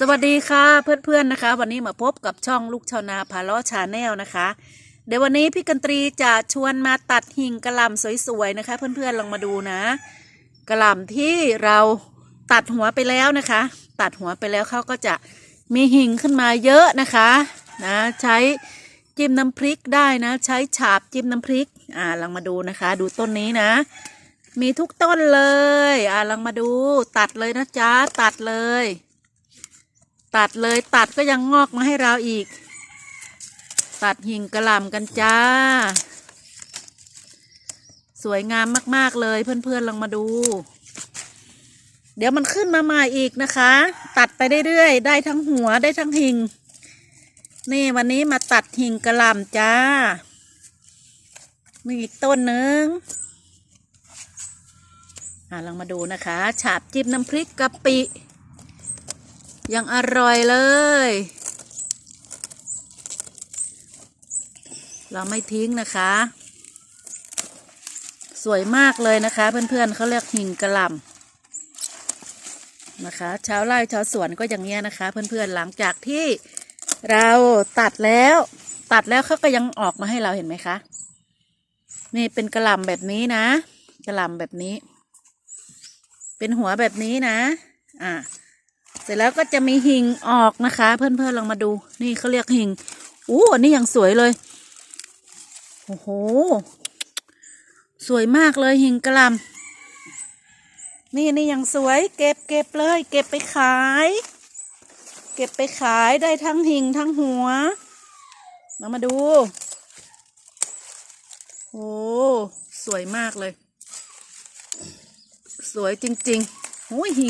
สวัสดีค่ะเพื่อนๆนะคะ วันนี้มาพบกับช่องลูกชาวนาพาล้อชาแนลนะคะ เดี๋ยววันนี้พี่กันตรีจะชวนมาตัดหิ่งกระหล่ำสวยๆนะคะ เพื่อนๆลองมาดูนะกระหล่ำที่เราตัดหัวไปแล้วนะคะ ตัดหัวไปแล้วเขาก็จะมีหิ่งขึ้นมาเยอะนะคะนะใช้จิ้มน้ำพริกได้นะ ใช้ฉาบจิ้มน้ำพริกอ่าลองมาดูนะคะ ดูต้นนี้นะ มีทุกต้นเลยอ่าลองมาดูตัดเลยนะจ๊ะตัดเลย ตัดเลยตัดก็ยังงอกมาให้เราอีก ตัดหิ่งกระหล่ำกันจ้า สวยงามมากๆเลยเพื่อนๆลองมาดู เดี๋ยวมันขึ้นมาใหม่อีกนะคะ ตัดไปเรื่อยๆได้ทั้งหัวได้ทั้งหิ่งนี่วันนี้มาตัดหิ่งกระหล่ำจ้า มีอีกต้นหนึ่งอ่าลองมาดูนะคะ ฉาบจิ้มน้ำพริกกะปิ ยังอร่อยเลย เราไม่ทิ้งนะคะ สวยมากเลยนะคะ เพื่อนๆเขาเรียกหิ่งกระลำนะคะชาวไร่ชาวสวนก็อย่างเงี้ยนะคะ เพื่อนๆหลังจากที่เราตัดแล้ว ตัดแล้วเขาก็ยังออกมาให้เราเห็นไหมคะ นี่เป็นกระลำแบบนี้นะกระลำแบบนี้ เป็นหัวแบบนี้นะ อ่า สร็จแล้วก็จะมีหิ่งออกนะคะ เพื่อนๆลองมาดู นี่เขาเรียกหิ่งอู้อันนี้ยังสวยเลย โอ้โห สวยมากเลยหิ่งกระลำนี่นี่ยังสวย เก็บเก็บเลย เก็บไปขาย เก็บไปขายได้ทั้งหิ่งทั้งหัวมามาดู โอ้สวยมากเลย สวยจริงๆโอ้ยหิ่ง